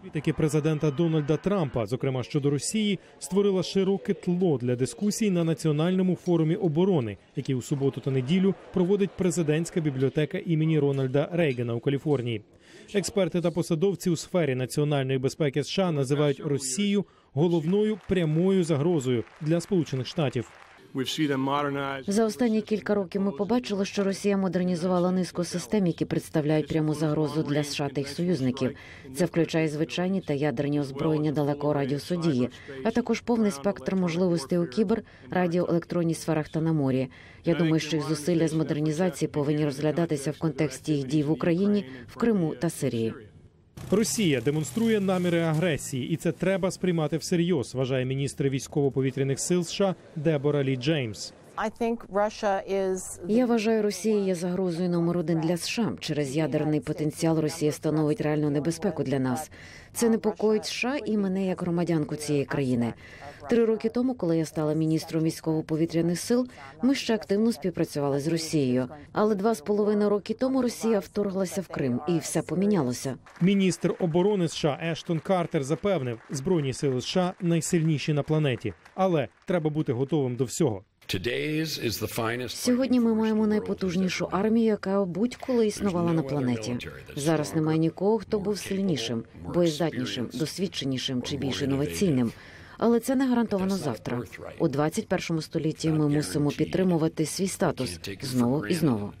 Політики президента Дональда Трампа, зокрема щодо Росії, створила широке тло для дискусій на національному форумі оборони, який у суботу та неділю проводить президентська бібліотека імені Рональда Рейгана у Каліфорнії. Експерти та посадовці у сфері національної безпеки США називають Росію головною прямою загрозою для Сполучених Штатів. За останні кілька років ми побачили, що Росія модернізувала низку систем, які представляють пряму загрозу для США та їх союзників. Це включає звичайні та ядерні озброєння далекого радіусу дії, а також повний спектр можливостей у кібер, радіоелектронній сферах та на морі. Я думаю, що їх зусилля з модернізації повинні розглядатися в контексті їх дій в Україні, в Криму та Сирії. Росія демонструє наміри агресії, і це треба сприймати всерйоз, вважає міністр військово-повітряних сил США Дебора Лі Джеймс. I think Russia is Я вважаю, Росія є загрозою номер один для США. Через ядерний потенціал Росія становить реальну небезпеку для нас. Це непокоїть США і мене як громадянку цієї країни. Три роки тому, коли я стала міністром військово-повітряних сил, ми ще активно співпрацювали з Росією. Але два з половиною роки тому Росія вторглася в Крим, і все помінялося. Міністр оборони США Ештон Картер запевнив, збройні сили США найсильніші на планеті, але треба бути готовим до всього. Сьогодні ми маємо найпотужнішу армію, яка будь-коли існувала на планеті. Зараз немає нікого, хто був сильнішим, боєздатнішим, досвідченішим чи більш інноваційним. Але це не гарантовано завтра. У 21 столітті ми мусимо підтримувати свій статус знову і знову.